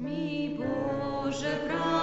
Мій Боже, брат.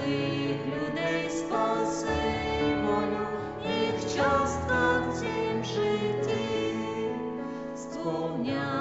святих людей спасибою, їх частка в цім житті сповняє.